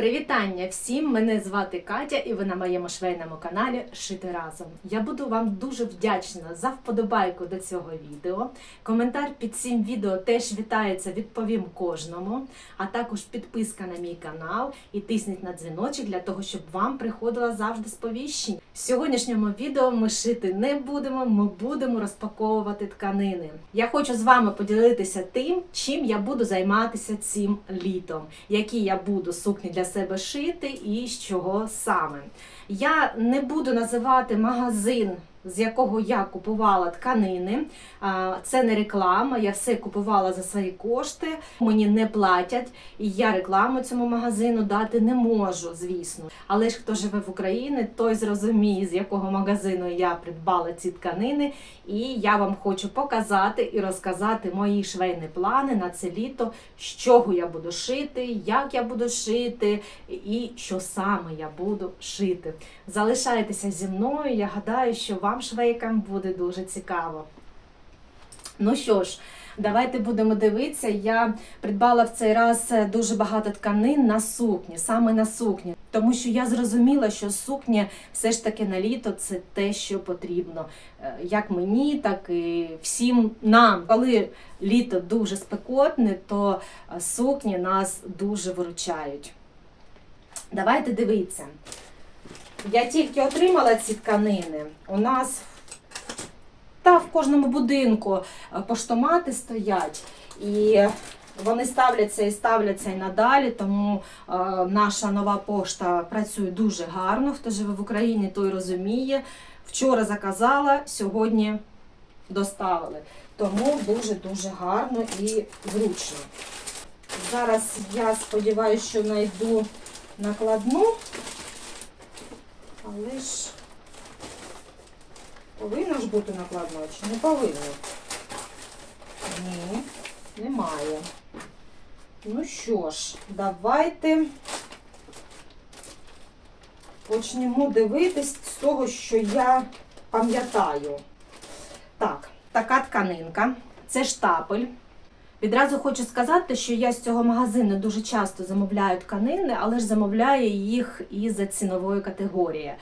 Привітання всім! Мене звати Катя, і ви на моєму швейному каналі Шити разом. Я буду вам дуже вдячна за вподобайку до цього відео. Коментар під цим відео теж вітається, відповім кожному. А також підписка на мій канал і тисніть на дзвіночок для того, щоб вам приходила завжди сповіщення. В сьогоднішньому відео ми шити не будемо, ми будемо розпаковувати тканини. Я хочу з вами поділитися тим, чим я буду займатися цим літом, які я буду сукні для себе шити і з чого саме. Я не буду називати магазин. З якого я купувала тканини, це не реклама. Я все купувала за свої кошти. Мені не платять, і я рекламу цьому магазину дати не можу, звісно. Але ж хто живе в Україні, той зрозуміє, з якого магазину я придбала ці тканини. І я вам хочу показати і розказати мої швейні плани на це літо, з чого я буду шити, як я буду шити і що саме я буду шити. Залишайтеся зі мною. Я гадаю, що вам, швейкам, буде дуже цікаво. Ну що ж, давайте будемо дивитися. Я придбала в цей раз е, дуже багато тканин на сукні, саме на сукні. Тому що я зрозуміла, що сукня все ж таки на літо це те, що потрібно. Е, Як мені, так і всім нам. Коли літо дуже спекотне, то е, сукні нас дуже виручають. Давайте дивитися. Я тільки отримала ці тканини. У нас та в кожному будинку е, поштомати стоять. І вони ставляться і ставляться і надалі, тому е, наша нова пошта працює дуже гарно. Хто живе в Україні, той розуміє. Вчора заказала, сьогодні доставили. Тому дуже-дуже гарно і зручно. Зараз я сподіваюся, що знайду накладну, але ж повинна ж бути накладна чи не повинна? Ні, немає. Ну що ж, давайте почнемо дивитись з того, що я пам'ятаю. Так, така тканинка. Це штапель. Відразу хочу сказати, що я з цього магазину дуже часто замовляю тканини, але ж замовляю їх і за цінової категорії.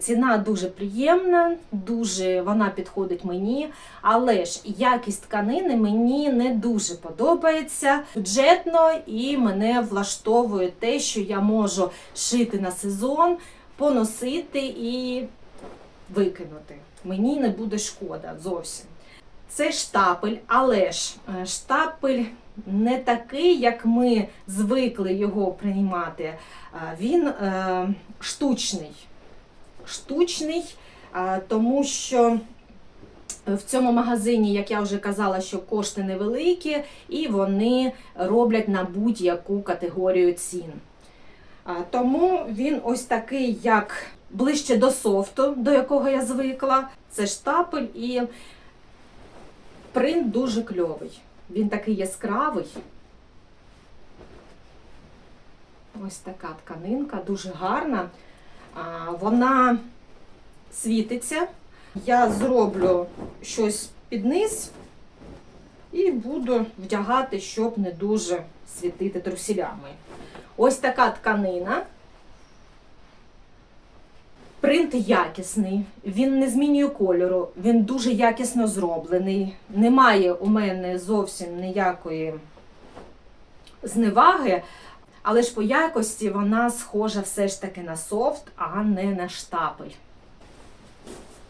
Ціна дуже приємна, дуже вона підходить мені, але ж якість тканини мені не дуже подобається бюджетно і мене влаштовує те, що я можу шити на сезон, поносити і викинути. Мені не буде шкода зовсім. Це штапель, але ж е, штапель не такий, як ми звикли його приймати. Він е, штучний. Штучний, е, тому що в цьому магазині, як я вже казала, що кошти невеликі, і вони роблять на будь-яку категорію цін. Тому він ось такий, як ближче до софту, до якого я звикла. Це штапель і принт дуже кльовий. Він такий яскравий. Ось така тканинка, дуже гарна. Вона світиться. Я зроблю щось під низ і буду вдягати, щоб не дуже світити трусілями. Ось така тканина. Принт якісний, він не змінює кольору, він дуже якісно зроблений. Немає у мене зовсім ніякої зневаги, але ж по якості вона схожа все ж таки на софт, а не на штапель.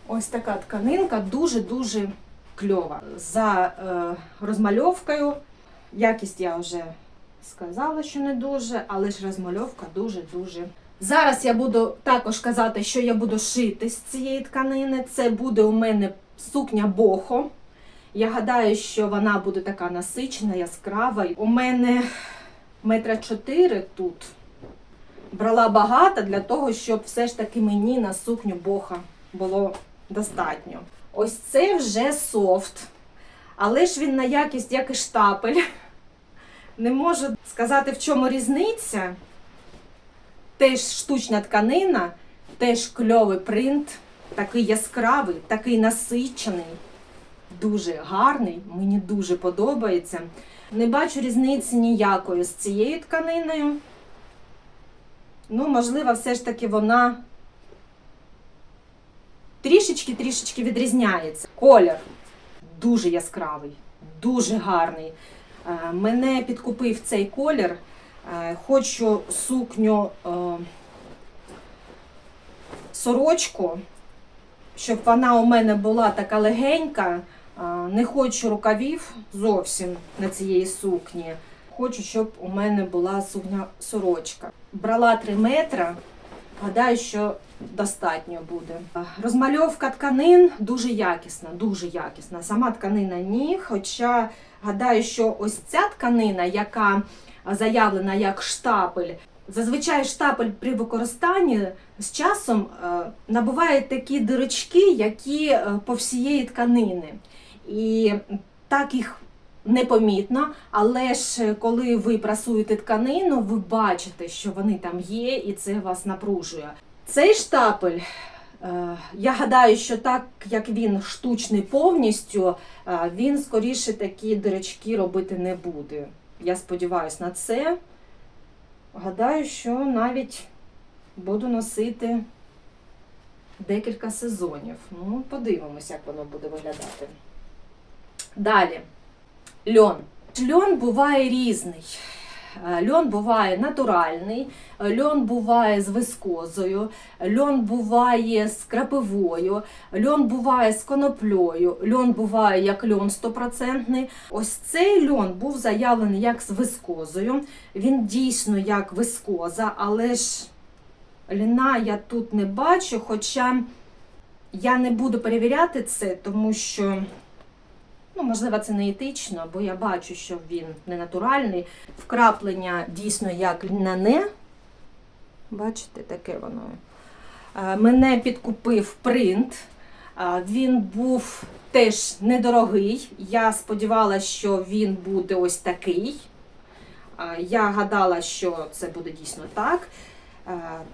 Ось така тканинка дуже-дуже кльова. За е, розмальовкою. Якість я вже сказала, що не дуже, але ж розмальовка дуже-дуже. Зараз я буду також казати, що я буду шити з цієї тканини. Це буде у мене сукня бохо. Я гадаю, що вона буде така насичена, яскрава. У мене метра чотири тут. Брала багато для того, щоб все ж таки мені на сукню боха було достатньо. Ось це вже софт. Але ж він на якість як і штапель. Не можу сказати, в чому різниця. Теж штучна тканина, теж кльовий принт, такий яскравий, такий насичений, дуже гарний, мені дуже подобається. Не бачу різниці ніякої з цією тканиною. Ну, можливо, все ж таки вона трішечки-трішечки відрізняється. Колір дуже яскравий, дуже гарний. Е, Мене підкупив цей колір. Е, Хочу сукню е, сорочку, щоб вона у мене була така легенька. Е, Не хочу рукавів зовсім на цієї сукні. Хочу, щоб у мене була сукня сорочка. Брала 3 метри. Гадаю, що достатньо буде. Розмальовка тканин дуже якісна, дуже якісна. Сама тканина ні. Хоча гадаю, що ось ця тканина, яка заявлена як штапель, зазвичай штапель при використанні з часом е, набуває такі дирочки, які е, по всієї тканини. І так їх непомітно, але ж коли ви прасуєте тканину, ви бачите, що вони там є, і це вас напружує. Цей штапель, е, я гадаю, що так як він штучний повністю, е, він скоріше такі дирочки робити не буде. Я сподіваюся на це. Гадаю, що навіть буду носити декілька сезонів. Ну, подивимось, як воно буде виглядати. Далі. Льон. Льон буває різний. Е, Льон буває натуральний, е, льон буває з вискозою, льон буває з крапивою, льон буває з коноплею, льон буває як льон стопроцентний. Ось цей льон був заявлений як з вискозою. Він дійсно як вискоза, але ж льна я тут не бачу, хоча я не буду перевіряти це, тому що. Ну, можливо, це не етично, бо я бачу, що він не натуральний. Вкраплення дійсно як льняне. Бачите, таке воно. Е, Мене підкупив принт. Е, Він був теж недорогий. Я сподівалася, що він буде ось такий. Е, Я гадала, що це буде дійсно так.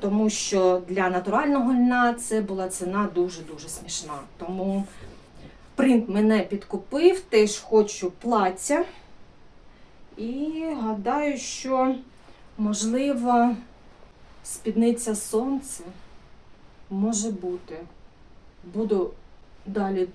Тому що для натурального льна це була ціна дуже-дуже смішна. Тому Принт мене підкупив, теж хочу плаття. І гадаю, що, можливо, спідниця сонце може бути. Буду далі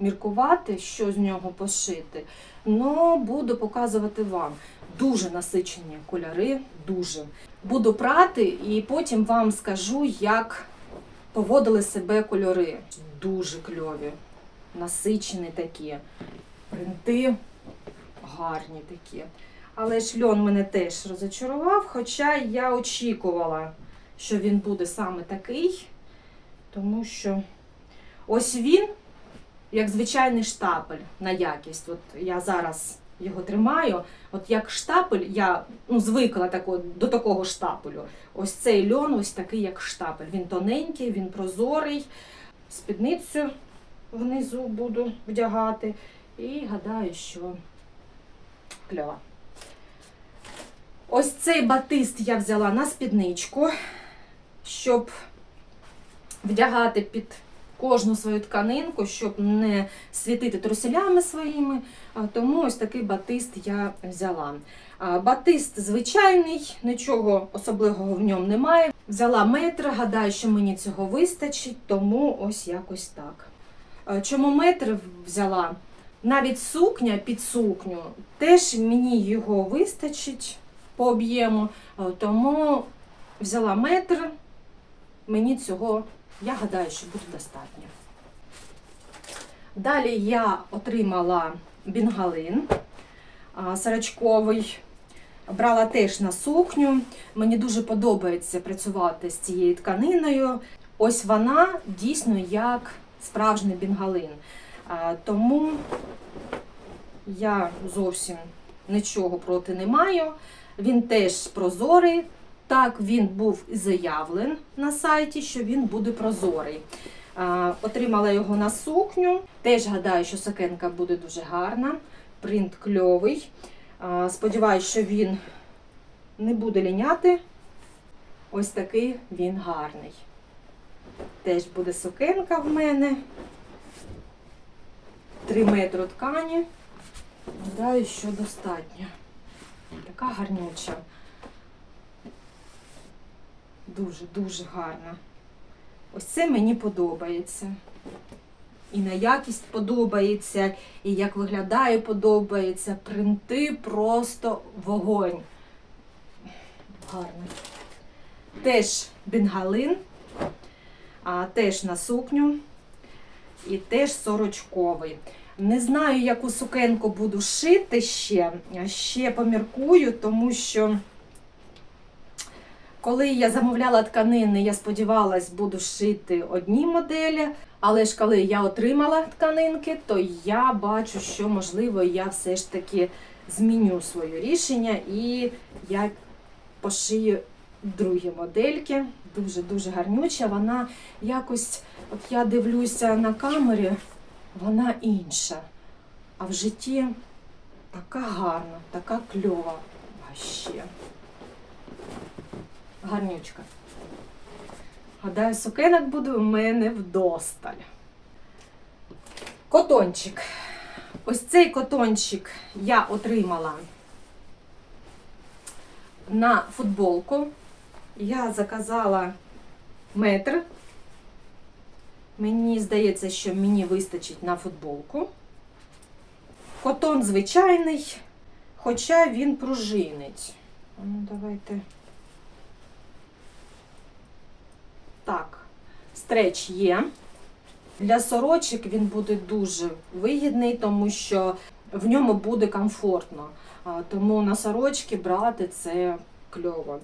міркувати, що з нього пошити. Но буду показувати вам. Дуже насичені кольори, дуже. Буду прати і потім вам скажу, як поводили себе кольори. Дуже кльові насичені такі, принти гарні такі. Але льон мене теж розочарував, хоча я очікувала, що він буде саме такий, тому що ось він, як звичайний штапель на якість. От я зараз його тримаю. От як штапель, я ну, звикла тако, до такого штапелю. Ось цей льон, ось такий, як штапель. Він тоненький, він прозорий, спідницю внизу буду вдягати. І гадаю, що кльова. Ось цей батист я взяла на спідничку, щоб вдягати під кожну свою тканинку, щоб не світити труселями своїми. Тому ось такий батист я взяла. Батист звичайний, нічого особливого в ньому немає. Взяла метр, гадаю, що мені цього вистачить, тому ось якось так. Е, Чому метр взяла? Навіть сукня під сукню, теж мені його вистачить по об'єму, е, тому взяла метр, мені цього, я гадаю, що буде достатньо. Далі я отримала бінгалин а, сорочковий. Брала теж на сукню. Мені дуже подобається працювати з цією тканиною. Ось вона дійсно як справжній бінгалин. Тому я зовсім нічого проти не маю. Він теж прозорий. Так він був і заявлен на сайті, що він буде прозорий. Отримала його на сукню. Теж гадаю, що сукенка буде дуже гарна. Принт кльовий. Сподіваюсь, що він не буде ліняти. Ось такий він гарний. Теж буде сукенка в мене. 3 метри ткані. Гадаю, що достатньо. Така гарнюча. Дуже-дуже гарна. Ось це мені подобається. І на якість подобається, і як виглядає подобається. Принти просто вогонь. Гарно. Теж бенгалин, а теж на сукню і теж сорочковий. Не знаю, яку сукенку буду шити ще. Ще поміркую, тому що коли я замовляла тканини, я сподівалась, буду шити одні моделі. Але ж коли я отримала тканинки, то я бачу, що можливо я все ж таки зміню своє рішення і я пошию другі модельки. Дуже-дуже гарнюча. Вона якось, от я дивлюся на камері, вона інша. А в житті така гарна, така кльова. Вообще. Гарнючка. Гадаю, сукенок буде у мене вдосталь. Котончик. Ось цей котончик я отримала на футболку. Я заказала метр. Мені здається, що мені вистачить на футболку. Котон звичайний, хоча він пружинить. Ну, давайте. Так, стреч є. Для сорочок він буде дуже вигідний, тому що в ньому буде комфортно. Тому на сорочки брати це кльово.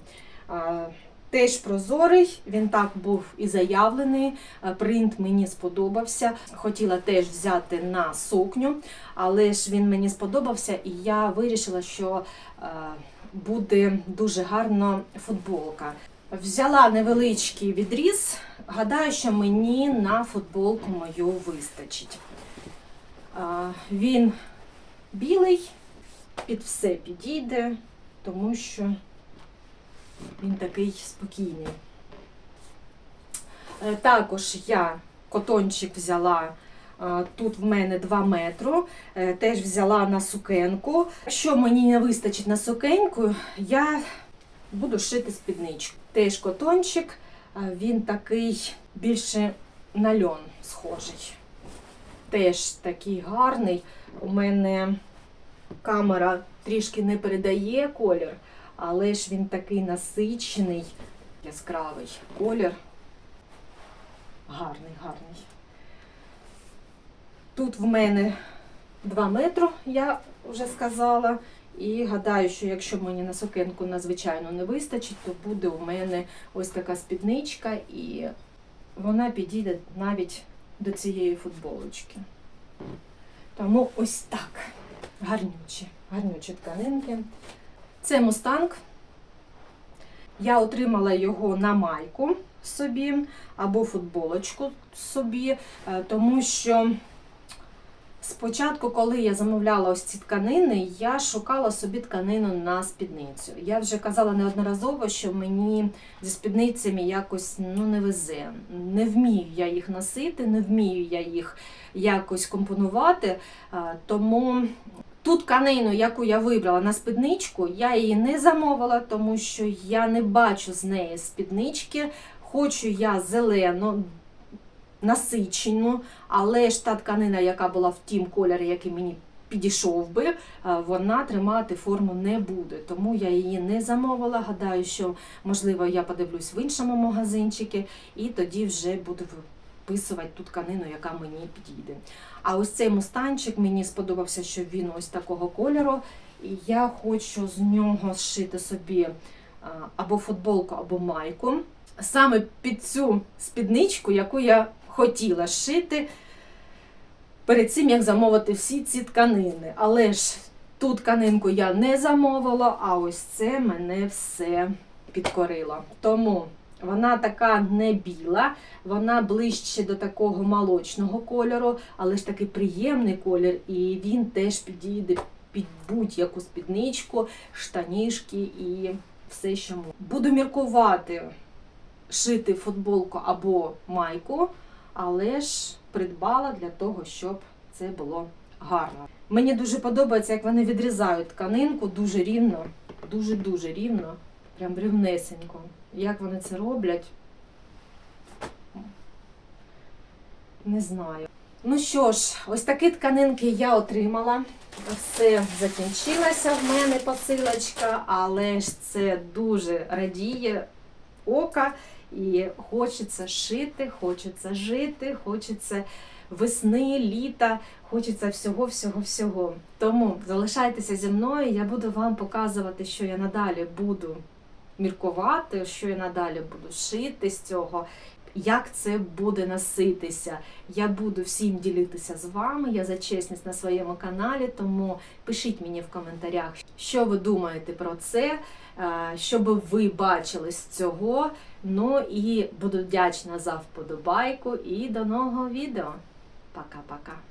Теж прозорий, він так був і заявлений. Принт мені сподобався. Хотіла теж взяти на сукню, але ж він мені сподобався, і я вирішила, що е, буде дуже гарно футболка. Взяла невеличкий відріз. Гадаю, що мені на футболку мою вистачить. А, Він білий, під все підійде, тому що він такий спокійний. Е, Також я котончик взяла. е, Тут в мене 2 метри, е, теж взяла на сукенку. Якщо мені не вистачить на сукеньку, я буду шити спідничку. Теж котончик, він такий більше на льон схожий. Теж такий гарний. У мене камера трішки не передає колір, але ж він такий насичений, яскравий колір. Гарний, гарний. Тут в мене 2 метри, я вже сказала. І гадаю, що якщо мені на сукенку надзвичайно не вистачить, то буде у мене ось така спідничка, і вона підійде навіть до цієї футболочки. Тому ось так. Гарнючі, гарнючі тканинки. Це мустанг. Я отримала його на майку собі або футболочку собі, е, тому що спочатку, коли я замовляла ось ці тканини, я шукала собі тканину на спідницю. Я вже казала неодноразово, що мені зі спідницями якось ну, не везе. Не вмію я їх носити, не вмію я їх якось компонувати. Е, Тому ту тканину, яку я вибрала на спідничку, я її не замовила, тому що я не бачу з неї спіднички. Хочу я зелену, насичену, але ж та тканина, яка була в тім кольорі, який мені підійшов би, е, вона тримати форму не буде. Тому я її не замовила. Гадаю, що можливо я подивлюсь в іншому магазинчику, і тоді вже буду виписувати ту тканину, яка мені підійде. А ось цей мустанчик мені сподобався, що він ось такого кольору. І я хочу з нього зшити собі або футболку, або майку. Саме під цю спідничку, яку я хотіла шити перед цим, як замовити всі ці тканини. Але ж ту тканинку я не замовила, а ось це мене все підкорило. Тому вона така не біла, вона ближче до такого молочного кольору, але ж такий приємний колір, і він теж підійде під будь-яку спідничку, штанішки і все, що можна. Буду міркувати шити футболку або майку, але ж придбала для того, щоб це було гарно. Мені дуже подобається, як вони відрізають тканинку дуже рівно, дуже-дуже рівно, прям рівнесенько. Як вони це роблять? Не знаю. Ну що ж, ось такі тканинки я отримала. Все закінчилася в мене посилочка, але ж це дуже радіє ока. І хочеться шити, хочеться жити, хочеться весни, літа, хочеться всього, всього, всього. Тому залишайтеся зі мною, я буду вам показувати, що я надалі буду міркувати, що я надалі буду шити з цього. Як це буде носитися? Я буду всім ділитися з вами. Я за чесність на своєму каналі, тому пишіть мені в коментарях, що ви думаєте про це, е, що би ви бачили з цього. Ну і буду вдячна за вподобайку і до нового відео. Пока-пока.